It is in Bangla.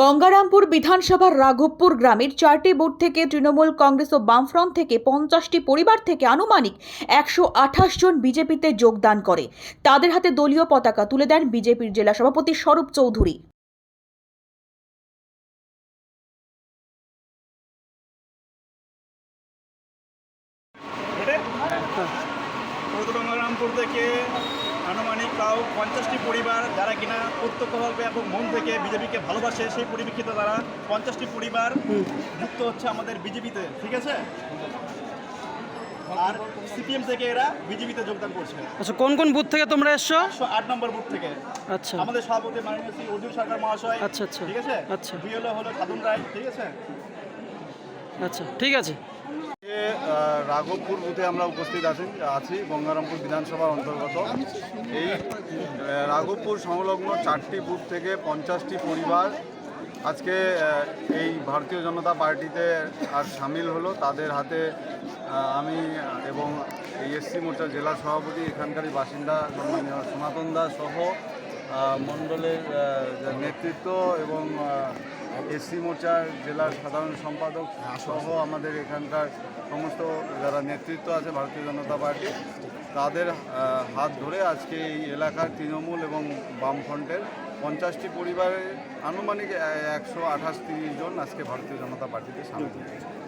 গঙ্গারামপুর বিধানসভার রাঘবপুর গ্রামের চারটি বুথ থেকে তৃণমূল কংগ্রেস ও বামফ্রন্ট থেকে পঞ্চাশটি পরিবার থেকে আনুমানিক একশো আঠাশ জন বিজেপিতে যোগদান করে। তাদের হাতে দলীয় পতাকা তুলে দেন বিজেপির জেলা সভাপতি স্বরূপ চৌধুরী। থেকে আনুমানিক তাও পঞ্চাশটি পরিবার যারা কিনা প্রত্যক্ষভাবে এবং মন থেকে বিজেপিকে ভালোবাসে সেই পরিপ্রেক্ষিতে তারা পঞ্চাশটি পরিবার যুক্ত হচ্ছে আমাদের বিজেপিতে ঠিক আছে? আর সিপিএম থেকে এরা বিজেপিতে যোগদান করছে। আচ্ছা কোন কোন বুথ থেকে তোমরা এসছো? একশো আট নম্বর বুথ থেকে। আচ্ছা। আমাদের সভাপতি মাননীয় শ্রী অর্জুন সরকার মহাশয় আচ্ছা, আচ্ছা। ঠিক আছে? আচ্ছা। বিএলও হলো সাধন রায় ঠিক আছে? আচ্ছা ঠিক আছে। রাঘবপুর বুথে আমরা উপস্থিত আছি আছি গঙ্গারামপুর বিধানসভার অন্তর্গত। এই রাঘবপুর সংলগ্ন চারটি বুথ থেকে পঞ্চাশটি পরিবার আজকে এই ভারতীয় জনতা পার্টিতে আর সামিল হলো। তাদের হাতে আমি এবং এসসি মোর্চার জেলা সভাপতি, এখানকারই বাসিন্দা সনাতন দাস সহ মণ্ডলের নেতৃত্ব এবং এসসি মোর্চার জেলার সাধারণ সম্পাদক সহ আমাদের এখানকার সমস্ত যারা নেতৃত্ব আছে ভারতীয় জনতা পার্টি, তাদের হাত ধরে আজকে এই এলাকার তৃণমূল এবং বামফ্রন্টের পঞ্চাশটি পরিবারের আনুমানিক একশো আঠাশ তিরিশ জন আজকে ভারতীয় জনতা পার্টিতে সামিল হয়েছে।